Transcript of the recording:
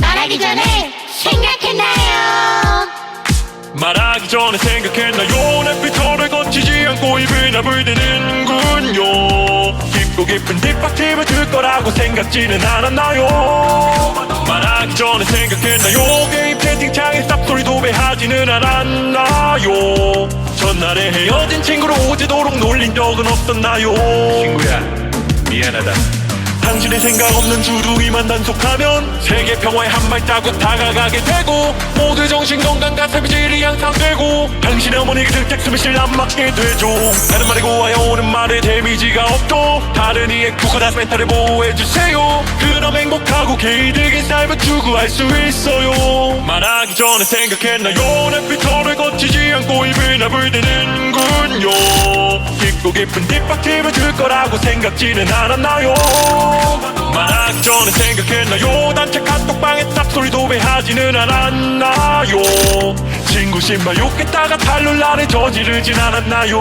말하기 전에 생각했나요? 말하기 전에 생각했나요 내 피터를 거치지 않고 입을 나불대는군요. 깊고 깊은 뒷박집을 들 거라고 생각지는 않았나요? 말하기 전에 생각했나요 게임 채팅창에 쌉소리 도 배하지는 않았나요? 전날에 헤어진 친구를 오지도록 놀린 적은 없었나요? 친구야 미안하다 당신의 생각 없는 주둥이만 단속하면 세계 평화에 한 발자국 다가가게 되고 모두 정신 건강과 삶의 질이 향상되고 당신의 어머니가 들tex으면 실안 맞게 되죠. 다른 말이 고와요 오는 말에 데미지가 없죠 다른 이의 국가다 멘탈을 보호해주세요. 그럼 행복하고 개이득인 삶을 추구할 수 있어요. 말하기 전에 생각했나요? 내 피터를 거치지 않고 입을 나불대는군요 깊고 깊은 뒷박집을 줄 거라고 생각지는 않았나요? 말하기 전에 생각했나요? 단체 카톡방에 쌉소리 도배하지는 않았나요? 친구 신발 욕했다가 탈룰 나를 저지르진 않았나요